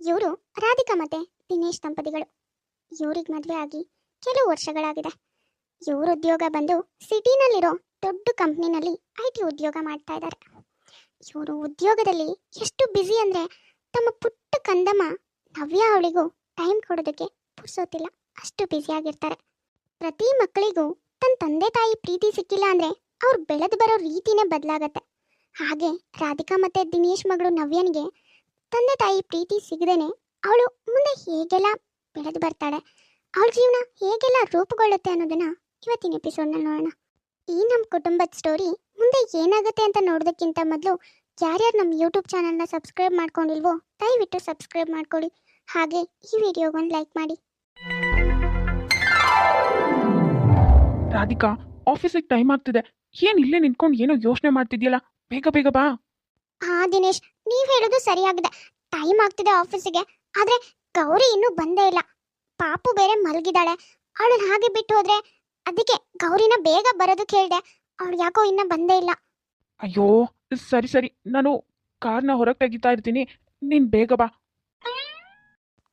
ಇವರು ರಾಧಿಕಾ ಮತ್ತೆ ದಿನೇಶ್ ದಂಪತಿಗಳು. ಇವ್ರಿಗೆ ಮದುವೆ ಆಗಿ ಕೆಲವು ವರ್ಷಗಳಾಗಿದೆ. ಇವ್ರ ಉದ್ಯೋಗ ಬಂದು ಸಿಟಿನಲ್ಲಿರೋ ದೊಡ್ಡ ಕಂಪ್ನಿನಲ್ಲಿ ಐ ಟಿ ಉದ್ಯೋಗ ಮಾಡ್ತಾ ಇದ್ದಾರೆ ಇವರು ಉದ್ಯೋಗದಲ್ಲಿ ಎಷ್ಟು ಬ್ಯುಸಿ ಅಂದರೆ ತಮ್ಮ ಪುಟ್ಟ ಕಂದಮ್ಮ ನವ್ಯ ಅವಳಿಗೂ ಟೈಮ್ ಕೊಡೋದಕ್ಕೆ ಪುರ್ಸೋತಿಲ್ಲ ಅಷ್ಟು ಬ್ಯುಸಿಯಾಗಿರ್ತಾರೆ ಪ್ರತಿ ಮಕ್ಕಳಿಗೂ ತನ್ನ ತಂದೆ ತಾಯಿ ಪ್ರೀತಿ ಸಿಕ್ಕಿಲ್ಲ ಅಂದರೆ ಅವ್ರು ಬೆಳೆದು ಬರೋ ರೀತಿನೇ ಬದಲಾಗತ್ತೆ. ಹಾಗೆ ರಾಧಿಕಾ ಮತ್ತೆ ದಿನೇಶ್ ಮಗಳು ನವ್ಯನಿಗೆ ತಂದೆ ತಾಯಿ ಪ್ರೀತಿ ಸಿಗದೇನೆ ಅವಳು ಮುಂದೆ ಹೇಗೆಲ್ಲ ಬೆಳೆದು ಬರ್ತಾಳೆ, ಅವಳ ಜೀವನ ಹೇಗೆಲ್ಲ ರೂಪುಗೊಳ್ಳುತ್ತೆ ಅನ್ನೋದನ್ನ ಇವತ್ತಿನ ಎಪಿಸೋಡ್ನಲ್ಲಿ ನೋಡೋಣ. ಈ ನಮ್ಮ ಕುಟುಂಬದ ಸ್ಟೋರಿ ಮುಂದೆ ಏನಾಗುತ್ತೆ ಅಂತ ನೋಡೋದಕ್ಕಿಂತ ಮೊದಲು ಯಾರ್ಯಾರು ನಮ್ಮ ಯೂಟ್ಯೂಬ್ ಚಾನಲ್ನ ಸಬ್ಸ್ಕ್ರೈಬ್ ಮಾಡ್ಕೊಂಡಿಲ್ವೋ ದಯವಿಟ್ಟು ಸಬ್ಸ್ಕ್ರೈಬ್ ಮಾಡ್ಕೊಳ್ಳಿ. ಹಾಗೆ ಈ ವಿಡಿಯೋಗೊಂದು ಲೈಕ್ ಮಾಡಿ. ರಾಧಿಕಾ ಆಫೀಸಿಗೆ ಟೈಮ್ ಆಗ್ತಿದೆ. ಏನು ಇಲ್ಲೇ ನಿಂತ್ಕೊಂಡು ಏನೋ ಯೋಚನೆ ಮಾಡ್ತಿದ್ಯಲ್ಲ? ಬೇಗ ಬೇಗ ಬಾ. ಹಾ ದಿನೇಶ್ ನೀವ್ ಹೇಳೋದು ಸರಿಯಾಗಿದೆ. ಟೈಮ್ ಆಗ್ತಿದೆ ಆಫೀಸಿಗೆ ಆದ್ರೆ ಗೌರಿ ಇನ್ನೂ ಬಂದೇ ಇಲ್ಲ. ಪಾಪು ಬೇರೆ ಮಲಗಿದಾಳೆ ಅವಳನ್ನ ಹಾಗೆ ಬಿಟ್ಟು ಹೋದ್ರೆ ಅದಕ್ಕೆ ಗೌರಿನ ಬೇಗ ಬರೋದು ಹೇಳ್ದೆ. ಅವಳು ಯಾಕೋ ಇನ್ನ ಬಂದೇ ಇಲ್ಲ. ಅಯ್ಯೋ ಸರಿ ಸರಿ. ನಾನು ಕಾರ್ನ ಹೊರಗೆ ತೆಗಿತಾ ಇರ್ತೀನಿ. ನೀನ್ ಬೇಗ ಬಾ.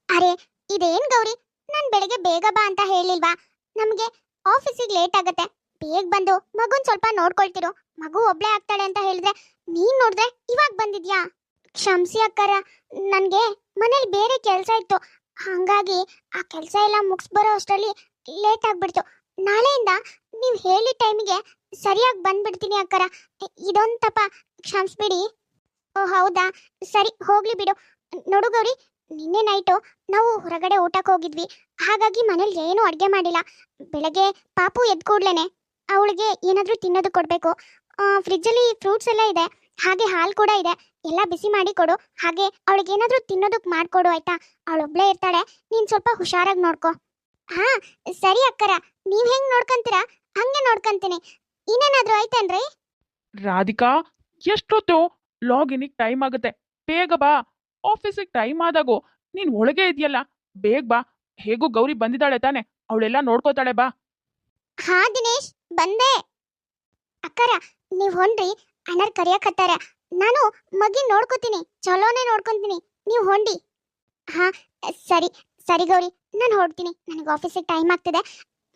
ಅರೆ ಇದೇನ್ ಗೌರಿ? ನಾನ್ ಬೆಳಿಗ್ಗೆ ಬೇಗ ಬಾ ಅಂತ ಹೇಳಿಲ್ವಾ? ನಮ್ಗೆ ಆಫೀಸಿಗೆ ಲೇಟ್ ಆಗತ್ತೆ. ಬೇಗ ಬಂದು ಮಗುನ್ ಸ್ವಲ್ಪ ನೋಡ್ಕೊಳ್ತಿರೋ. ಮಗು ಒಬ್ಳೆ ಆಗ್ತಾಳೆ ಅಂತ ಹೇಳಿದ್ರೆ ನೀನ್ ನೋಡಿದ್ರೆ ಇವಾಗ ಬಂದಿದ್ಯಾ? ಕ್ಷಮ್ಸಿ ಅಕ್ಕರ, ನನ್ಗೆ ಮನೇಲಿ ಬೇರೆ ಕೆಲಸ ಇತ್ತು. ಹಂಗಾಗಿ ಆ ಕೆಲಸ ಎಲ್ಲ ಮುಗಿಸ್ ಬರೋ ಅಷ್ಟರಲ್ಲಿ ಲೇಟ್ ಆಗ್ಬಿಡ್ತು. ನಾಳೆಯಿಂದ ನೀವು ಹೇಳಿದ ಟೈಮ್ಗೆ ಸರಿಯಾಗಿ ಬಂದ್ಬಿಡ್ತೀನಿ ಅಕ್ಕರ. ಇದೊಂದ್ ತಪ್ಪ ಕ್ಷಮಿಸ್ಬಿಡಿ. ಓ, ಹೌದಾ? ಸರಿ, ಹೋಗ್ಲಿ ಬಿಡು. ನೋಡು ಗೌರಿ, ನಿನ್ನೆ ನೈಟು ನಾವು ಹೊರಗಡೆ ಊಟಕ್ಕೆ ಹೋಗಿದ್ವಿ. ಹಾಗಾಗಿ ಮನೇಲಿ ಏನೂ ಅಡುಗೆ ಮಾಡಿಲ್ಲ. ಬೆಳಗ್ಗೆ ಪಾಪು ಎದ್ದು ಕೂಡ್ಲೇನೆ ಅವಳಿಗೆ ಏನಾದರೂ ತಿನ್ನೋದು ಕೊಡಬೇಕು. ಫ್ರಿಜ್ಜಲ್ಲಿ ಫ್ರೂಟ್ಸ್ ಎಲ್ಲ ಇದೆ. ಹಾಗೆ ಹಾಲು ಕೂಡ ಇದೆ. ಎಲ್ಲ ಬಿಸಿ ಮಾಡಿ ಕೊಡು. ಹಾಗೆ ಅವಳಿಗೆ ಏನಾದರೂ ತಿನ್ನೋದಕ್ಕೆ ಮಾಡಿಕೊಡು ಆಯ್ತಾ? ಅವಳೊಬ್ಳೇ ಇರ್ತಾಳೆ. ನೀನು ಸ್ವಲ್ಪ ಹುಷಾರಾಗಿ ನೋಡ್ಕೊ. ಹಾ ಸರಿ ಅಕ್ಕರ. ನೀವು ಹೆಂಗೆ ನೋಡ್ಕೊಂತೀರಾ? ಹಂಗೆ ನೋಡ್ಕೊಂತೀನಿ. ಇನ್ನೇನಾದರೂ ಆಯ್ತೇನ್ರಿ? ರಾಧಿಕಾ ಎಷ್ಟೊತ್ತು ಲಾಗಿನಿಗೆ ಟೈಮ್ ಆಗುತ್ತೆ. ಬೇಗ ಬಾ. ಆಫೀಸಿಗೆ ಟೈಮ್ ಆದಾಗು ನೀನ್ ಒಳಗೆ ಇದೆಯಲ್ಲ? ಬೇಗ ಬಾ. ಹೇಗೂ ಗೌರಿ ಬಂದಿದ್ದಾಳೆ ತಾನೆ. ಅವಳೆಲ್ಲ ನೋಡ್ಕೋತಾಳೆ ಬಾ. ಹಾ ದಿನೇಶ್. ಬಂದೆ. ಅಕ್ಕರ ನೀವ್ ಹೊಂಡ್ರಿ, ಅಣ್ಣರ್ ಕರಿಯಕತ್ತಾರ. ನಾನು ಮಗಿ ನೋಡ್ಕೋತೀನಿ, ಚಲೋನೆ ನೋಡ್ಕೊಂತೀನಿ. ನೀವು ಹೊಂಡಿ. ಹಾ, ಸರಿ ಸರಿ ಗೌರಿ. ನಾನು ಹೊಡ್ತೀನಿ ನನಗೆ ಆಫೀಸಿಗೆ ಟೈಮ್ ಆಗ್ತಿದೆ.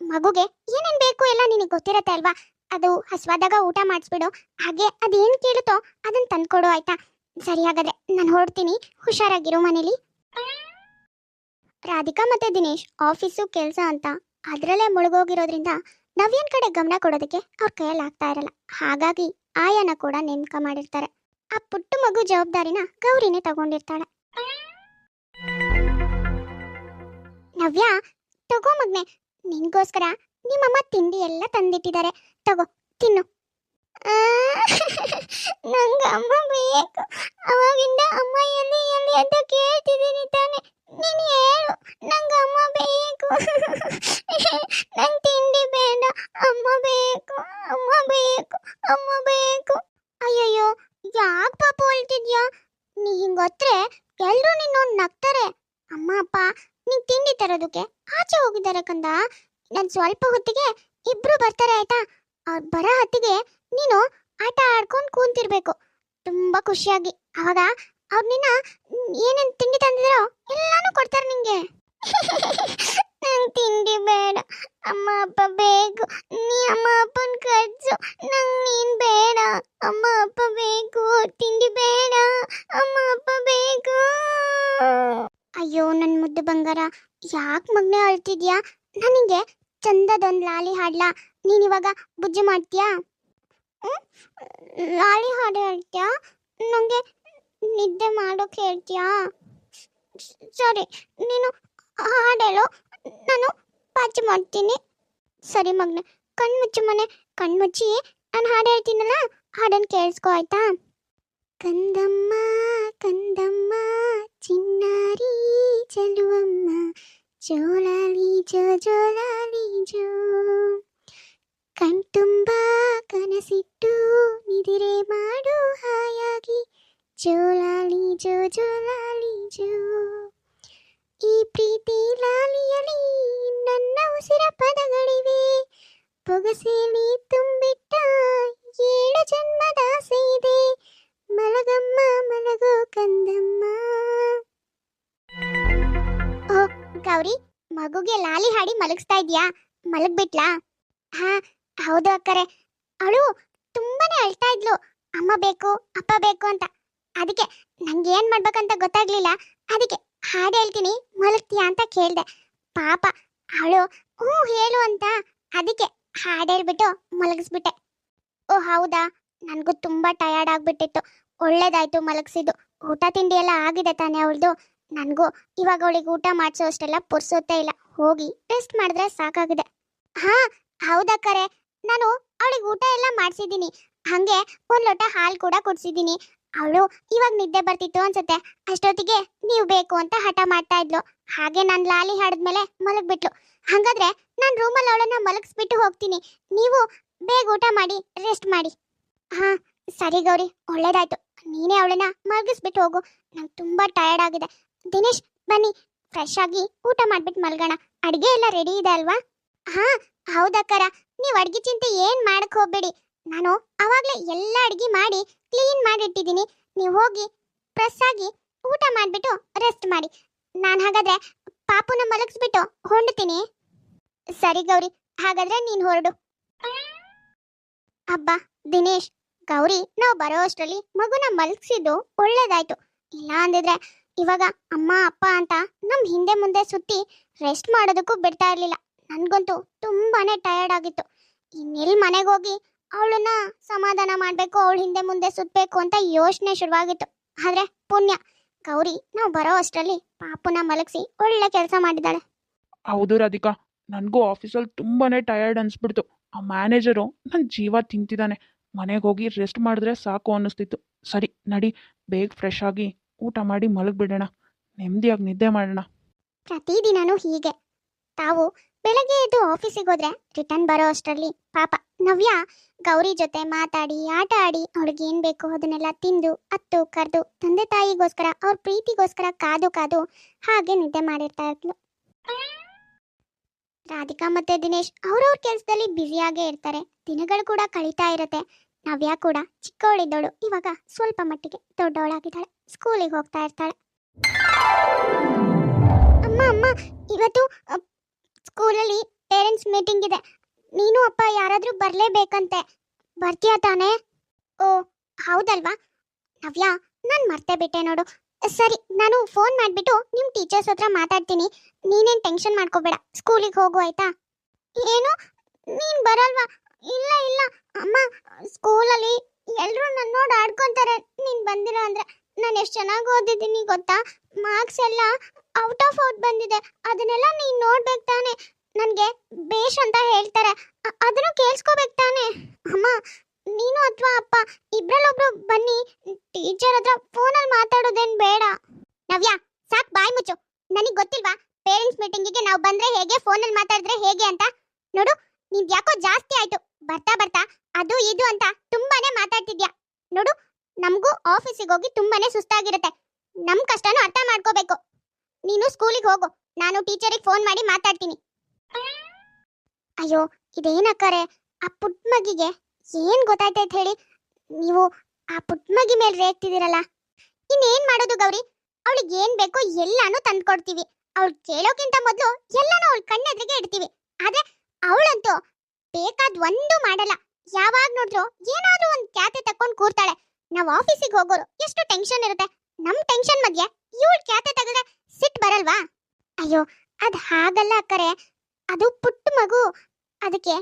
ಮಗುಗೆ ಏನೇನು ಬೇಕು ಎಲ್ಲ ನಿನಗೆ ಗೊತ್ತಿರತ್ತೆ ಅಲ್ವಾ? ಅದು ಹಸ್ವಾದಾಗ ಊಟ ಮಾಡಿಸ್ಬಿಡು. ಹಾಗೆ ಅದೇನ್ ಕೇಳುತ್ತೋ ಅದನ್ನು ತಂದ್ಕೊಡು ಆಯ್ತಾ? ಸರಿ ಹಾಗಾದ್ರೆ ನಾನು ಹೊರಡ್ತೀನಿ. ಹುಷಾರಾಗಿರು ಮನೇಲಿ. ರಾಧಿಕಾ ಮತ್ತೆ ದಿನೇಶ್ ಆಫೀಸು ಕೆಲಸ ಅಂತ. ಅದರಲ್ಲೇ ಮುಳುಗೋಗಿರೋದ್ರಿಂದ ನವ್ಯನ್ ಕಡೆ ಗಮನ ಕೊಡೋದಕ್ಕೆ ಅವ್ರ ಕೈಯಲ್ಲಿ ಆಗ್ತಾ ಇರಲ್ಲ. ಹಾಗಾಗಿ ಆಯನ ಕೂಡ ನೇಮಕ ಮಾಡಿರ್ತಾರೆ. ಆ ಪುಟ್ಟ ಮಗು ಜವಾಬ್ದಾರಿನ ಗೌರಿನೇ ತಗೊಂಡಿರ್ತಾಳೆ. ನವ್ಯ, ತಗೋ ಮಗ್ನೆ. ನಿನ್ಗೋಸ್ಕರ ನಿಮ್ಮಮ್ಮ ತಿಂಡಿ ಎಲ್ಲ ತಂದಿಟ್ಟಿದ್ದಾರೆ. ತಗೋ, ತಿನ್ನು. ನಂಗೆ ಅಮ್ಮ ಬೇಕು. ಅವಾಗಿಂದ ಅಮ್ಮ ಎಲ್ಲಿ ಎಲ್ಲಿ ಅಂತ ಕೇಳ್ತಿದ್ದೀನಿ ತಾನೆ. ನೀನು ಹೇಳು ನಂಗೆ ಅಮ್ಮ ಬೇಕು. ನಂಗೆ ತಿಂಡಿ ಬೇಡ. ಅಮ್ಮ ಬೇಕು. ಅಮ್ಮ ಬೇಕು. ಅಮ್ಮ ಬೇಕು. ಅಯ್ಯಯ್ಯೋ, ಯಾಕೆ ಪಾಪ ಹೇಳ್ತಿದ್ಯಾ ನೀ ಹಿಂಗೊತ್ರೆ ಎಲ್ಲರೂ ನಿನ್ನ ನಗ್ತಾರೆ. ಅಮ್ಮ, ಅಪ್ಪ, ನೀನ್ ತಿಂಡಿ ತರೋದಕ್ಕೆ ಆಚೆ ಹೋಗಿದ್ದಾರೆ ಕಂದ. ನಾನು ಸ್ವಲ್ಪ ಹೊತ್ತಿಗೆ ಇಬ್ರು ಬರ್ತಾರೆ ಆಯ್ತಾ? ಅವ್ರು ಬರೋ ಹೊತ್ತಿಗೆ ನೀನು ಆಟ ಆಡ್ಕೊಂಡು ಕೂತಿರ್ಬೇಕು. ತುಂಬ ಖುಷಿಯಾಗಿ. ಅವಾಗ ಅವ್ರು ನಿನ್ನ ಏನೇನು ತಿಂಡಿ ತಂದಿದ್ರೋ ಎಲ್ಲಾನು ಕೊಡ್ತಾರೆ ನಿಂಗೆ ನಂಗೆ ತಿಂಡಿ ಬೇಡ ಅಮ್ಮ ಅಪ್ಪ ಬೇಕು ನೀ ಅಮ್ಮ ಅಪ್ಪನ ಕಳ್ಸು ನಂಗೆ ನೀನ್ ಬೇಡ ಅಮ್ಮ ಅಪ್ಪ ಬೇಕು ತಿಂಡಿ ಬೇಡ ಅಮ್ಮ ಅಪ್ಪ ಬೇಕು ಅಯ್ಯೋ ನನ್ನ ಮುದ್ದು ಬಂಗಾರ ಯಾಕೆ ಮಗ್ನೆ ಅಳ್ತಿದ್ಯಾ ನನಗೆ ಚಂದದೊಂದು ಲಾಲಿ ಹಾಡ್ಲಾ? ನೀನ್ ಇವಾಗ ಬುಜ್ಜಿ ಮಾಡ್ತೀಯಾ? ಲಾಲಿ ಹಾಡು ಹೇಳ್ತೀಯಾ? ನನಗೆ ನಿದ್ದೆ ಮಾಡೋಕೆ ಹೇಳ್ತೀಯಾ? ಸರಿ, ನೀನು ಹಾಡೇಳು ನಾನು ಪಾಚಿ ಮಾಡ್ತೀನಿ. ಸರಿ ಮಗ್ನೆ. ಕಣ್ಮುಚ್ಚು ಮನೆ. ಕಣ್ಮುಚ್ಚಿ ನಾನು ಹಾಡು ಹೇಳ್ತೀನಲ್ಲ ಹಾಡನ್ನು ಕೇಳಿಸ್ಕೊ, ಆಯ್ತಾ? ಕಂದಮ್ಮ ಕಂದಮ್ಮ, ಚಿನ್ನಾರಿ, ಚೆಲುವಮ್ಮ. ಜೋಲಾಲಿ ಜೋ ಜೋಲಾಲಿ ಜೋ ಕಣ್ತುಂಬ ಕನಸಿಟ್ಟು ನಿದಿರೆ ಮಾಡು ಹಾಯಾಗಿ ಜೋಲಾಲಿ ಜೋ ಜೋಲಾಲಿ ಜೋ ಮಗುಗೆ ಲಾಲಿ ಹಾಡಿ ಮಲಗಿಸ್ತಾ ಇದೀಯಾ? ಮಲಗ್ಬಿಟ್ಲಾ? ಹಾ, ಹೌದು ಅಕ್ಕರೆ. ಅಳು ತುಂಬಾನೇ ಅಳ್ತಾ ಇದ್ಲು. ಅಮ್ಮ ಬೇಕು, ಅಪ್ಪ ಬೇಕು ಅಂತ. ಅದಕ್ಕೆ ನಂಗೆ ಏನ್ ಮಾಡ್ಬೇಕಂತ ಗೊತ್ತಾಗ್ಲಿಲ್ಲ. ಅದಕ್ಕೆ ಹಾಡು ಹೇಳ್ತೀನಿ, ಮಲಗ್ತೀಯಾ ಅಂತ ಕೇಳ್ದೆ. ಪಾಪ, ಅವಳು ಹ್ಞೂ ಹೇಳು ಅಂತ ಅದಕ್ಕೆ ಹಾಡು ಹೇಳ್ಬಿಟ್ಟು ಮಲಗಿಸ್ಬಿಟ್ಟೆ. ಓ, ಹೌದಾ? ನನಗೂ ತುಂಬಾ ಟಯರ್ಡ್ ಆಗ್ಬಿಟ್ಟಿತ್ತು. ಒಳ್ಳೇದಾಯ್ತು ಮಲಗಿಸಿದ್ದು. ಊಟ ತಿಂಡಿ ಎಲ್ಲ ಆಗಿದೆ ತಾನೇ ಅವಳದು. ನನಗೂ ಇವಾಗ ಅವಳಿಗೆ ಊಟ ಮಾಡಿಸೋ ಅಷ್ಟೆಲ್ಲ ಪುರ್ಸೋತೇ ಇಲ್ಲ. ಹೋಗಿ ರೆಸ್ಟ್ ಮಾಡಿದ್ರೆ ಸಾಕಾಗಿದೆ. ಹಾ ಕರೆ? ನಾನು ಅವಳಿಗೆ ಊಟ ಎಲ್ಲ ಮಾಡಿಸಿದ್ದೀನಿ. ಹಾಗೆ ಒಂದು ಲೋಟ ಹಾಲು ಕೂಡ ಕುಡಿಸಿದ್ದೀನಿ. ಅವಳು ಇವಾಗ ನಿದ್ದೆ ಬರ್ತಿತ್ತು ಅನ್ಸುತ್ತೆ. ಅಷ್ಟೊತ್ತಿಗೆ ನೀವು ಬೇಕು ಅಂತ ಹಠ ಮಾಡ್ತಾ ಇದ್ಲು. ಹಾಗೆ ನಾನು ಲಾಲಿ ಹಾಡಿದ್ಮೇಲೆ ಮಲಗ್ಬಿಟ್ಲು. ಹಾಗಾದ್ರೆ ನಾನು ರೂಮಲ್ಲಿ ಅವಳನ್ನ ಮಲಗಿಸ್ಬಿಟ್ಟು ಹೋಗ್ತೀನಿ. ನೀವು ಬೇಗ ಊಟ ಮಾಡಿ ರೆಸ್ಟ್ ಮಾಡಿ. ಹಾ, ಸರಿ ಗೌರಿ, ಒಳ್ಳೇದಾಯ್ತು. ನೀನೇ ಅವಳನ್ನ ಮಲಗಿಸ್ಬಿಟ್ಟು ಹೋಗು. ನಂಗೆ ತುಂಬಾ ಟಯರ್ಡ್ ಆಗಿದೆ. ದಿನೇಶ್, ಬನ್ನಿ. ಫ್ರೆಶ್ ಆಗಿ ಊಟ ಮಾಡ್ಬಿಟ್ಟು ಮಲ್ಗೋಣ. ಅಡಿಗೆ ಎಲ್ಲ ರೆಡಿ ಇದೆ ಅಲ್ವಾ? ಹಾ ಹೌದಕ್ಕರ ನೀವು ಅಡಿಗೆ ಚಿಂತೆ ಏನ್ ಮಾಡಕ್ ಹೋಗ್ಬೇಡಿ. ನಾನು ಅವಾಗ್ಲೇ ಎಲ್ಲ ಅಡ್ಗೆ ಮಾಡಿ ಕ್ಲೀನ್ ಮಾಡಿಟ್ಟಿದ್ದೀನಿ. ನೀವು ಹೋಗಿ ಫ್ರೆಶ್ ಆಗಿ ಊಟ ಮಾಡಿಬಿಟ್ಟು ರೆಸ್ಟ್ ಮಾಡಿ. ನಾನು ಹಾಗಾದ್ರೆ ಪಾಪುನ ಮಲಗಿಸ್ಬಿಟ್ಟು ಹೊಂಡ್ತೀನಿ. ಸರಿ ಗೌರಿ, ಹಾಗಾದ್ರೆ ನೀನ್ ಹೊರಡು. ಅಬ್ಬಾ, ದಿನೇಶ್, ಗೌರಿ, ನಾವು ಬರೋ ಅಷ್ಟರಲ್ಲಿ ಮಗುನ ಮಲಗಿಸಿದ್ದು ಒಳ್ಳೇದಾಯ್ತು. ಇಲ್ಲ ಅಂದಿದ್ರೆ ಇವಾಗ ಅಮ್ಮ, ಅಪ್ಪ ಅಂತ ನಮ್ ಹಿಂದೆ ಮುಂದೆ ಸುತ್ತಿ ರೆಸ್ಟ್ ಮಾಡೋದಕ್ಕೂ ಬಿಡ್ತಾ ಇರ್ಲಿಲ್ಲ. ನನ್ಗಂತೂ ತುಂಬಾನೇ ಟಯರ್ಡ್ ಆಗಿತ್ತು. ಇನ್ನೆಲ್ಲಿ ಮನೆಗೆ ಹೋಗಿ ಅವಳನ್ನ ಸಮಾಧಾನ ಮಾಡಬೇಕು, ಅವಳ ಹಿಂದೆ ಮುಂದೆ ಸುತ್ತಬೇಕು ಅಂತ ಯೋಚನೆ ಶುರುವಾಗಿತ್ತು. ಆದ್ರೆ ಪುಣ್ಯ. ಗೌರಿ ನಾವು ಬರೋ ಅಷ್ಟರಲ್ಲಿ ಪಾಪುನ ಮಲಗಿಸಿ ಒಳ್ಳೆ ಕೆಲಸ ಮಾಡಿದ್ದಾಳೆ. ಹೌದು ರಾಧಿಕಾ. ನನಗೂ ಆಫೀಸಲ್ಲಿ ತುಂಬಾನೇ ಟಯರ್ಡ್ ಅನ್ಸ್ಬಿಡ್ತು. ಆ ಮ್ಯಾನೇಜರು ನನ್ನ ಜೀವ ತಿಂತಿದ್ದಾನೆ ಮನೆಗೆ ಹೋಗಿ ರೆಸ್ಟ್ ಮಾಡಿದ್ರೆ ಸಾಕು ಅನ್ನಿಸ್ತಿತ್ತು. ಸರಿ, ನಡಿ, ಬೇಗ ಫ್ರೆಶ್ ಆಗಿ ಊಟ ಮಾಡಿ ಮಲಗಿಬಿಡೋಣ. ನೆಮ್ಮದಿಯಾಗಿ ನಿದ್ದೆ ಮಾಡೋಣ. ಪ್ರತಿದಿನನೂ ಹೀಗೆ. ತಾವು ಬೆಳಗ್ಗೆ ಎದ್ದು ಆಫೀಸಿಗೆ ಹೋದ್ರೆ ರಿಟರ್ನ್ ಬರೋ ಅಷ್ಟರಲ್ಲಿ ಪಾಪ ನವ್ಯ, ಗೌರಿ ಜೊತೆ ಮಾತಾಡಿ, ಆಟ ಆಡಿ ಅವ್ಳಿಗೆ ಏನ್ ಬೇಕು ಅದನ್ನೆಲ್ಲ ತಿಂದು, ಅತ್ತು, ಕರೆದು ತಂದೆ ತಾಯಿಗೋಸ್ಕರ ಅವ್ರ ಪ್ರೀತಿಗೋಸ್ಕರ ಕಾದು ಕಾದು ಹಾಗೆ ನಿದ್ದೆ ಮಾಡಿರ್ತಾ ಇದ್ಲು. ರಾಧಿಕಾ ಮತ್ತೆ ದಿನೇಶ್ ಅವ್ರವ್ರ ಕೆಲಸದಲ್ಲಿ ಬ್ಯುಸಿಯಾಗೇ ಇರ್ತಾರೆ. ದಿನಗಳು ಕೂಡ ಕಳೀತಾ ಇರುತ್ತೆ. ನವ್ಯ ಕೂಡ ಚಿಕ್ಕವಳಿದ್ದವಳು ಇವಾಗ ಸ್ವಲ್ಪ ಮಟ್ಟಿಗೆ ದೊಡ್ಡವಳಾಗಿದ್ದಾಳೆ. ಸ್ಕೂಲಿಗೆ ಹೋಗ್ತಾ ಇರ್ತಾಳೆ. ಅಮ್ಮ ಅಮ್ಮ, ಇವತ್ತು ಸ್ಕೂಲಲ್ಲಿ ಪೇರೆಂಟ್ಸ್ ಮೀಟಿಂಗ್ ಇದೆ. ನೀನು, ಅಪ್ಪ ಯಾರಾದರೂ ಬರಲೇಬೇಕಂತೆ. ಬರ್ತೀಯಾ ತಾನೇ? ಓ, ಹೌದಲ್ವಾ? ನವ್ಯ, ನಾನು ಮರ್ತೇ ಬಿಟ್ಟೆ ನೋಡು. ಸರಿ, ನಾನು ಫೋನ್ ಮಾಡಿಬಿಟ್ಟು ನಿಮ್ಮ ಟೀಚರ್ಸ್ ಹತ್ರ ಮಾತಾಡ್ತೀನಿ. ನೀನೇನು ಟೆನ್ಷನ್ ಮಾಡ್ಕೋಬೇಡ. ಸ್ಕೂಲಿಗೆ ಹೋಗು, ಆಯ್ತಾ? ಏನು? ನೀನು ಬರಲ್ವಾ? ಇಲ್ಲ ಇಲ್ಲ. ಅಮ್ಮ, ಸ್ಕೂಲಲ್ಲಿ ಎಲ್ಲರೂ ನನ್ನ ನೋಡಿ ಆಡ್ಕೊತಾರೆ. ನೀನು ಬಂದಿರೋ ಅಂದರೆ. ನಾನು ಎಷ್ಟು ಚೆನ್ನಾಗಿ ಓದಿದ್ದೀನಿ ಗೊತ್ತಾ? ಮಾರ್ಕ್ಸ್ ಎಲ್ಲ ಔಟ್ ಆಫ್ ಔಟ್ ಬಂದಿದೆ. ಅದನ್ನೆಲ್ಲ ನೀನು ನೋಡ್ಬೇಕು ತಾನೆ. ನನಗೆ ಬೇಷ್ ಅಂತ ಹೇಳ್ತಾರೆ. ಅದನ್ನು ಕೇಳಿಸ್ಕೋಬೇಕು ತಾನೆ. ಅಮ್ಮ, ನೀನು ಅಥವಾ ಅಪ್ಪ ಇಬ್ಬರಲ್ಲೊಬ್ರು ಬನ್ನಿ. ಟೀಚರ್ ಹತ್ರ ಫೋನಲ್ಲಿ ಮಾತಾಡೋದೇನು ಬೇಡ. ನವ್ಯ, ಸಾಕ್ ಬಾಯ್ ಮುಚ್ಚು. ನನಗೆ ಗೊತ್ತಿಲ್ವಾ? ಪೇರೆಂಟ್ಸ್ ಮೀಟಿಂಗಿಗೆ ನಾವು ಬಂದ್ರೆ ಹೇಗೆ ಫೋನಲ್ಲಿ ಮಾತಾಡಿದ್ರೆ ಹೇಗೆ ಅಂತ? ನೋಡು ನೀನ್ ಯಾಕೋ ಜಾಸ್ತಿ ಆಯ್ತು. ಬರ್ತಾ ಬರ್ತಾ, ಅದು ಇದು ಅಂತ ತುಂಬಾನೇ ಮಾತಾಡ್ತಿದ್ಯಾ? ನೋಡು ನಮಗೂ ಆಫೀಸಿಗೆ ಹೋಗಿ ತುಂಬಾನೇ ಸುಸ್ತಾಗಿರುತ್ತೆ. ನಮ್ ಕಷ್ಟನೂ ಅರ್ಥ ಮಾಡ್ಕೋಬೇಕು. ನೀನು ಸ್ಕೂಲಿಗೆ ಹೋಗು. ನಾನು ಟೀಚರಿಗೆ ಫೋನ್ ಮಾಡಿ ಮಾತಾಡ್ತೀನಿ. ಅಯ್ಯೋ, ಇದೇನಕ್ಕಾರೆ? ಆ ಪುಟ್ಟ ಮಗಿಗೆ ಏನ್ ಗೊತ್ತಾಯ್ತೈತೆ ಹೇಳಿ? ನೀವು ಆ ಪುಟ್ಟ ಮಗಿ ಮೇಲೆ ರೇಗ್ತಿದ್ದೀರಲ್ಲ? ಇನ್ನೇನ್ ಮಾಡೋದು ಗೌರಿ? ಅವಳಿಗೆ ಏನ್ ಬೇಕೋ ಎಲ್ಲಾನು ತಂದ್ಕೊಡ್ತೀವಿ. ಅವಳು ಕೇಳೋಕ್ಕಿಂತ ಮೊದಲು ಎಲ್ಲಾನು ಅವಳ ಕಣ್ಣೆದ್ರಿಗೆ ಇಡ್ತೀವಿ. ಆದ್ರೆ ಅವಳಂತೂ ಬೇಕಾದ್ ಒಂದು ಮಾಡಲ್ಲ. ಯಾವಾಗ ನೋಡಿದ್ರು ಏನಾದ್ರೂ ಒಂದ್ ಕ್ಯಾತೆ ತಕೊಂಡ್ ಕೂರ್ತಾಳೆ. ನಾವ್ ಆಫೀಸಿಗೆ ಹೋಗೋರು ಎಷ್ಟು ಟೆನ್ಷನ್ ಇರುತ್ತೆ. ನಮ್ ಟೆನ್ಷನ್ ಮಧ್ಯೆ ಇವಳು ಕ್ಯಾತೆ ತೆಗೆದ್ರೆ ಸಿಟ್ ಬರಲ್ವಾ? ಅಯ್ಯೋ, ಅದ್ ಹಾಗಲ್ಲ ಅಕ್ಕರೆ. ಅದು ಪುಟ್ಟ ಮಗು. ಅದಕ್ಕೆ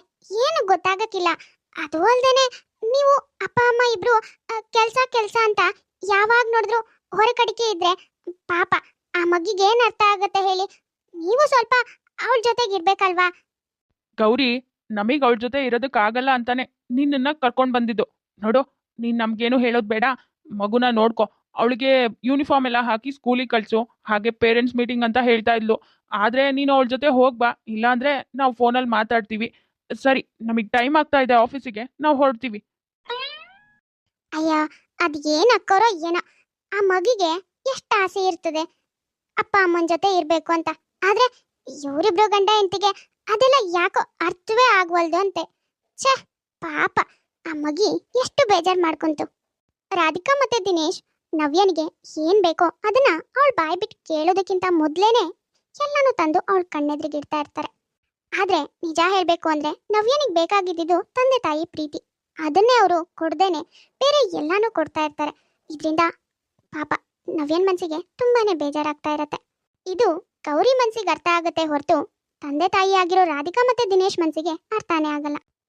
ಏನು ಗೊತ್ತಾಗಕ್ಕಿಲ್ಲ. ಅದು ಅಲ್ದೇನೆ ನೀವು ಅಪ್ಪ, ಅಮ್ಮ ಇಬ್ರು ಕೆಲ್ಸ ಕೆಲ್ಸ ಅಂತ ಯಾವಾಗ ನೋಡಿದ್ರು ಹೊರಕಡಿಕೆ ಇದ್ರೆ ಪಾಪ ಆ ಮಗಿಗೆ ಏನ್ ಅರ್ಥ ಆಗತ್ತೆ ಹೇಳಿ? ನೀವು ಸ್ವಲ್ಪ ಅವಳ ಜೊತೆಗೆ ಇರ್ಬೇಕಲ್ವಾ? ಗೌರಿ, ನಮಗ್ ಅವಳ ಜೊತೆ ಇರೋದಕ್ಕಾಗಲ್ಲ ಅಂತಾನೆ ನಿನ್ನನ್ನ ಕರ್ಕೊಂಡ್ ಬಂದಿದ್ದು. ನೋಡು ನೀನು ನಮ್ಗೇನು ಹೇಳೋದು ಬೇಡ, ಮಗುನ ನೋಡ್ಕೊ. ಅವಳಿಗೆ ಯೂನಿಫಾರ್ಮ್ ಎಲ್ಲ ಹಾಕಿ ಸ್ಕೂಲಿಗೆ ಕಳಿಸು, ಹಾಗೆ ಪೇರೆಂಟ್ಸ್ ಮೀಟಿಂಗ್ ಅಂತ ಹೇಳ್ತಾ ಇದ್ಲು. ಆದ್ರೆ ನೀನು ಅವಳ ಜೊತೆ ಹೋಗ್ಬಾ ಇಲ್ಲಾಂದ್ರೆ ನಾವು ಫೋನಲ್ಲಿ ಮಾತಾಡ್ತೀವಿ. ಸರಿ, ನಮಗೆ ಟೈಮ್ ಆಗ್ತಾ ಇದೆ ಆಫೀಸಿಗೆ ನಾವು ಹೊರಡ್ತೀವಿ. ಅಯ್ಯೋ ಅದ್ ಏನ್ ಅಕ್ಕೋರೋ ಏನೋ. ಆ ಮಗಿಗೆ ಎಷ್ಟು ಆಸೆ ಇರ್ತದೆ. ಅಪ್ಪ ಅಮ್ಮನ ಜೊತೆ ಇರ್ಬೇಕು ಅಂತ. ಆದ್ರೆ ಇವರಿಬ್ರು ಗಂಡ ಹೆಂಡತಿಗೆ ಅದೆಲ್ಲ ಯಾಕೋ ಅರ್ಥವೇ ಆಗ್ವಲ್ದು ಅಂತೆ. ಛೇ, ಪಾಪ. ಆ ಮಗಿ ಎಷ್ಟು ಬೇಜಾರ್ ಮಾಡ್ಕೊಂತು. ರಾಧಿಕಾ ಮತ್ತೆ ದಿನೇಶ್ ನವ್ಯನಿಗೆ ಏನ್ ಬೇಕೋ ಅದನ್ನ ಅವಳು ಬಾಯಿ ಬಿಟ್ಟು ಕೇಳೋದಕ್ಕಿಂತ ಮೊದ್ಲೇನೆ ಎಲ್ಲಾನು ತಂದು ಅವಳ ಕಣ್ಣೆದ್ರಿಗೆ ಇಡ್ತಾ ಇರ್ತಾರೆ. ಆದ್ರೆ ನಿಜ ಹೇಳ್ಬೇಕು ಅಂದ್ರೆ ನವ್ಯನಿಗೆ ಬೇಕಾಗಿದ್ದು ತಂದೆ ತಾಯಿ ಪ್ರೀತಿ. ಅದನ್ನೇ ಅವರು ಕೊಡ್ದೇನೆ ಬೇರೆ ಎಲ್ಲಾನು ಕೊಡ್ತಾ ಇರ್ತಾರೆ. ಇದರಿಂದ ಪಾಪ ನವ್ಯನ್ ಮನ್ಸಿಗೆ ತುಂಬಾನೇ ಬೇಜಾರಾಗ್ತಾ ಇರತ್ತೆ. ಇದು ಗೌರಿ ಮನ್ಸಿಗೆ ಅರ್ಥ ಆಗುತ್ತೆ ಹೊರತು ತಂದೆ ತಾಯಿ ಆಗಿರೋ ರಾಧಿಕಾ ಮತ್ತೆ ದಿನೇಶ್ ಮನ್ಸಿಗೆ ಅರ್ಥನೇ ಆಗಲ್ಲ.